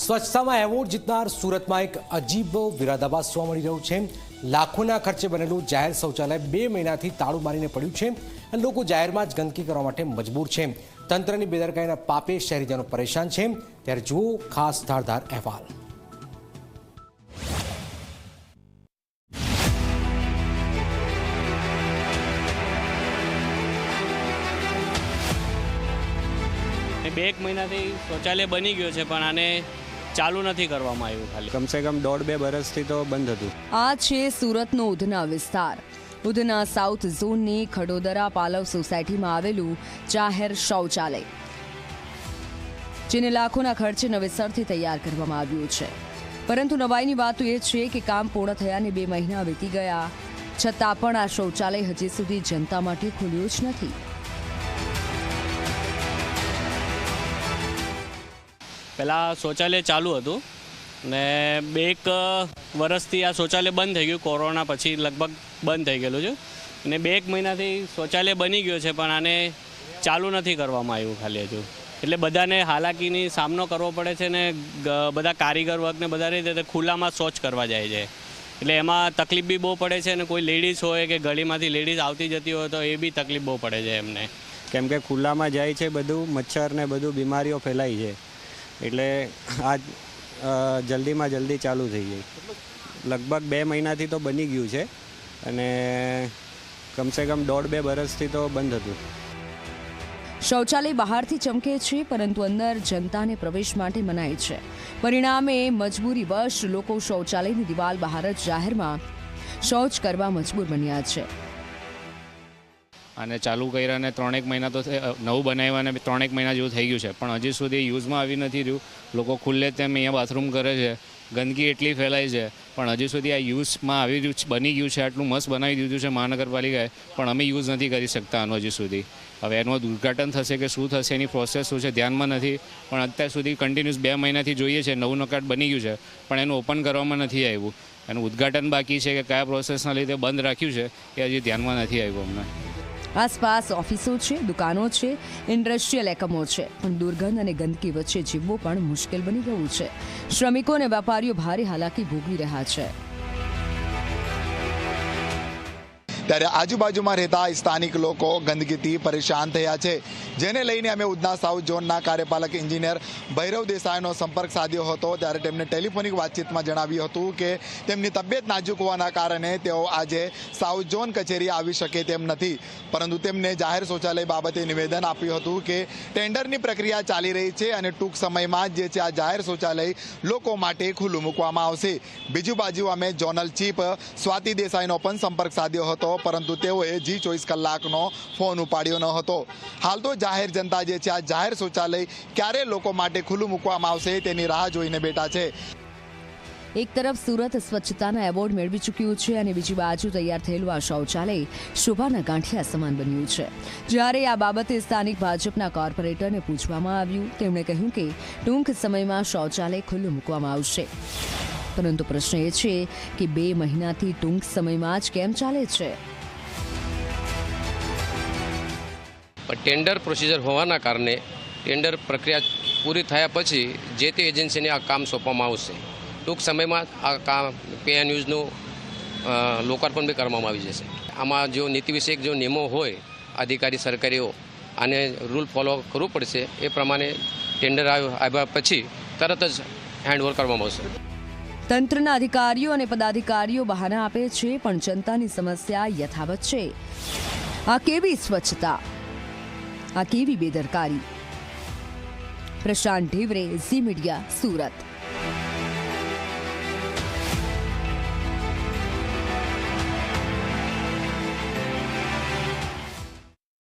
સ્વચ્છતામાં award જીતનાર સુરતમાં એક અજીબ વિરાદાબાદ જોવા મળી રહ્યું છે. લાખોના ખર્ચે બનેલું જાહેર શૌચાલય બે મહિનાથી તાળું મારીને પડ્યું છે અને લોકો જાહેરમાં જ ગંદકી કરવા માટે મજબૂર છે. તંત્રની બેદરકારીના પાપે શહેરીજનો પરેશાન છે. ત્યારે જુઓ ખાસ ધારધાર અહેવાલ. બે એક મહિનાથી શૌચાલય બની ગયો છે, પણ આને ચાલુ નથી કરવામાં આવ્યું ખાલી. કમસે કમ દોઢ બે વર્ષથી તો બંધ હતું. આ છે સુરતનો ઉધના વિસ્તાર. ઉધના સાઉથ ઝોનની ખડોદરા પાલવ સોસાયટીમાં આવેલું જાહેર શૌચાલય જેને લાખોના ખર્ચે નવેસરથી તૈયાર કરવામાં આવ્યું છે. પરંતુ નવાઈની વાત એ છે કે કામ પૂર્ણ થયાને બે મહિના વીતી ગયા છતાં પણ આ શૌચાલય હજી સુધી જનતા માટે ખુલ્યું જ નથી. પહેલાં શૌચાલય ચાલુ હતું ને બે એક વર્ષથી આ શૌચાલય બંધ થઈ ગયું, કોરોના પછી લગભગ બંધ થઈ ગયેલું છે. અને બે એક મહિનાથી શૌચાલય બની ગયો છે, પણ આને ચાલુ નથી કરવામાં આવ્યું ખાલી હજુ. એટલે બધાને હાલાકીની સામનો કરવો પડે છે ને બધા કારીગર વર્ગને બધા રીતે ખુલ્લામાં શૌચ કરવા જાય છે. એટલે એમાં તકલીફ બી બહુ પડે છે અને કોઈ લેડીઝ હોય કે ગળીમાંથી લેડીઝ આવતી જતી હોય તો એ બી તકલીફ બહુ પડે છે એમને. કેમ કે ખુલ્લામાં જાય છે બધું, મચ્છર ને બધું બીમારીઓ ફેલાય છે. એટલે આ જલ્દીમાં જલ્દી ચાલુ થઈ જાય. લગભગ બે મહિનાથી તો બની ગયું છે અને કમસે કમ દોઢ બે વર્ષથી તો બંધ હતું. શૌચાલય બહારથી ચમકે છે, પરંતુ અંદર જનતાને પ્રવેશ માટે મનાય છે. પરિણામે મજબૂરીવશ લોકો શૌચાલયની દિવાલ બહાર જ જાહેરમાં શૌચ કરવા મજબૂર બન્યા છે. અને ચાલુ કર્યા ને ત્રણેક મહિના તો નવું બનાવ્યા ને ત્રણેક મહિના જેવું થઈ ગયું છે. પણ હજી સુધી યુઝમાં આવી નથી રહ્યું. લોકો ખુલ્લે તેમ અહીંયા બાથરૂમ કરે છે. ગંદકી એટલી ફેલાય છે. પણ હજી સુધી આ યુઝમાં આવી રહ્યું બની ગયું છે, આટલું મસ્ત બનાવી દીધું છે મહાનગરપાલિકાએ. પણ અમે યુઝ નથી કરી શકતા આનું હજી સુધી. હવે એનું ઉદ્ઘાટન થશે કે શું થશે, એની પ્રોસેસ શું છે, ધ્યાનમાં નથી. પણ અત્યાર સુધી કન્ટિન્યુઅસ બે મહિનાથી જોઈએ છે, નવું નકાટ બની ગયું છે. પણ એનું ઓપન કરવામાં નથી આવ્યું. એનું ઉદ્ઘાટન બાકી છે કે કયા પ્રોસેસના લીધે બંધ રાખ્યું છે, એ હજી ધ્યાનમાં નથી આવ્યું અમને. આસપાસ ઓફિસો છે, દુકાનો છે, ઇન્ડસ્ટ્રીયલ એકમો છે. પણ દુર્ગંધ અને ગંદકી વચ્ચે જીવવું પણ મુશ્કેલ બની ગયું છે. શ્રમિકો અને વેપારીઓ ભારે હાલાકી ભોગવી રહ્યા છે. ત્યારે આજુબાજુમાં રહેતા સ્થાનિક લોકો ગંદકીથી પરેશાન થયા છે. જેને લઈને અમે ઉધના સાઉથ ઝોનના કાર્યપાલક એન્જિનિયર ભૈરવ દેસાઈનો સંપર્ક સાધ્યો હતો. ત્યારે તેમણે ટેલિફોનિક વાતચીતમાં જણાવ્યું હતું કે તેમની તબિયત નાજુક હોવાના કારણે તેઓ આજે સાઉથ ઝોન કચેરી આવી શકે તેમ નથી. પરંતુ તેમને જાહેર શૌચાલય બાબતે નિવેદન આપ્યું હતું કે ટેન્ડરની પ્રક્રિયા ચાલી રહી છે અને ટૂંક સમયમાં જે છે આ જાહેર શૌચાલય લોકો માટે ખુલ્લું મૂકવામાં આવશે. બીજું બાજુ અમે ઝોનલ ચીફ સ્વાતિ દેસાઈનો પણ સંપર્ક સાધ્યો હતો. પરંતુ તેઓએ જી ચોવીસ કલાકનો ફોન ઉપાડ્યો ન હતો. હાલ તો જાહેર જનતા જે છે, આ જાહેર શૌચાલય ક્યારે લોકો માટે ખુલ્લું મૂકવામાં આવશે તેની રાહ જોઈને બેઠા છે. એક તરફ સુરત સ્વચ્છતાના એવોર્ડ મેળવી ચૂક્યું છે અને બીજી બાજુ તૈયાર થયેલું આ શૌચાલય શોભાના ગાંઠિયા સમાન બન્યું છે. જ્યારે આ બાબતે સ્થાનિક ભાજપના કોર્પોરેટરને પૂછવામાં આવ્યું, તેમણે કહ્યું કે ટૂંક સમયમાં શૌચાલય ખુલ્લું મૂકવામાં આવશે. પરંતુ પ્રશ્ન એ છે કે બે મહિનાથી ટૂંક સમયમાં જ કેમ ચાલે છે? ટેન્ડર પ્રોસિજર હોવાના કારણે ટેન્ડર પ્રક્રિયા પૂરી થયા પછી જે તે એજન્સીને આ કામ સોંપવામાં આવશે. ટૂંક સમયમાં આ કામ પે ન્યૂઝનું યુઝનું લોકાર્પણ બી કરવામાં આવી જશે. આમાં જો નીતિ વિષયક જો નિયમો હોય, અધિકારી, સરકારીઓ આને રૂલ ફોલો કરવું પડશે, એ પ્રમાણે ટેન્ડર આવ- આવ્યા પછી તરત જ હેન્ડઓવર કરવામાં આવશે. તંત્રના અધિકારીઓ અને પદાધિકારીઓ બહાના આપે છે, પણ જનતાની સમસ્યા યથાવત છે. આ કેવી સ્વચ્છતા? આ કેવી બેદરકારી? Prashant Dhevare, Zee media, Surat.